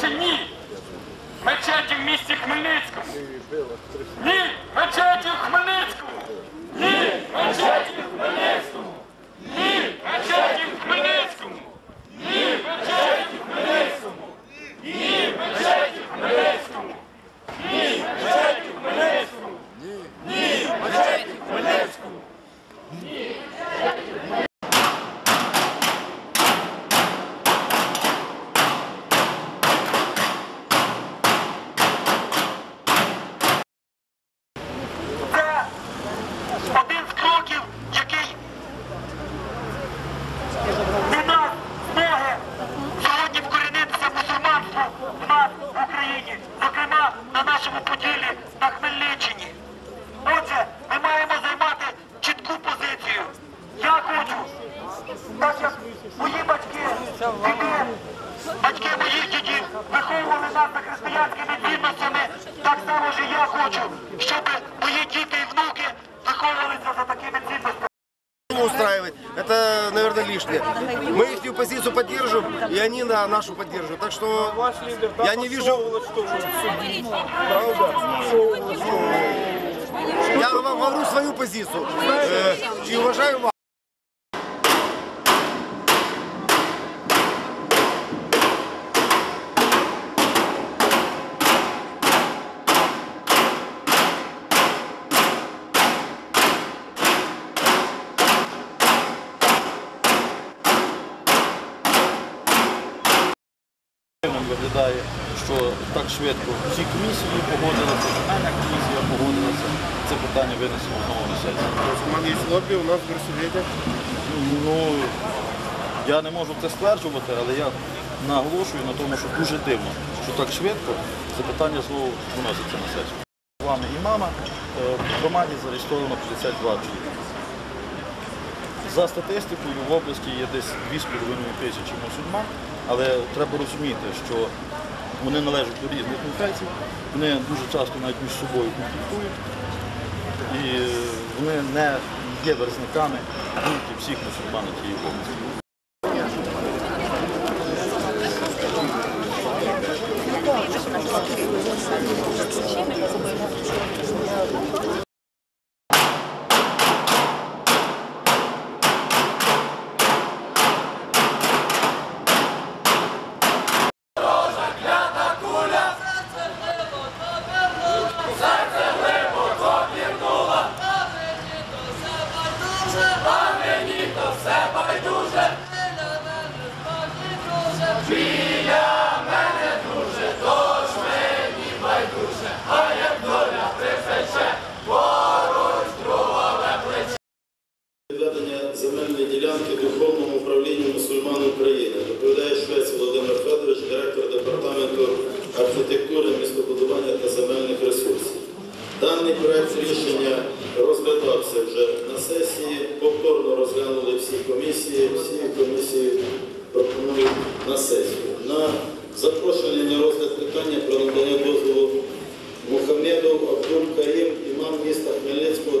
чи ні? Мечеті в місті Хмельницькому. Ні, мечеті в Хмельницькому. так як мої батьки, діди, батьки моїх дідів виховували нас за християнськими цінностями, так само ж і я хочу, щоб мої діти і внуки виховувалися за такими цінностями. устраивать, это, наверное, лишнее. Мы их позицию поддержим, и они на нашу поддерживают. Так что я не вижу... Правда? Я вам говорю свою позицию э, и уважаю вас. Нам виглядає, що так швидко всі комісії погодилися, земельна комісія погодилася. Це питання винесено знову на сесію. Есть лобби у нас в горсовете. Ну, я не можу це стверджувати, але я наголошую на тому, що дуже дивно, що так швидко це питання знову виноситься на сесію. З вами і мама е, в громаді зареєстровано 52 чоловіка. За статистикою в області є десь 2,5 тисячі мусульман, але треба розуміти, що вони належать до різних конфесій, вони дуже часто навіть між собою конфліктують, і вони не є верзниками думки всіх мусульман на тієї області. Відведення земельної ділянки Духовному управлінню мусульман України. Доповідає Швець Володимир Федорович, директор департаменту архітектури, містобудування та земельних ресурсів. Даний проект рішення розглядався вже на сесії, повторно розглянули всі комісії, всі комісії пропонують на сесію. На запрошення на розгляд питання про надання дозволу Мухаммеду Абдул Карім, імам міста Хмельницького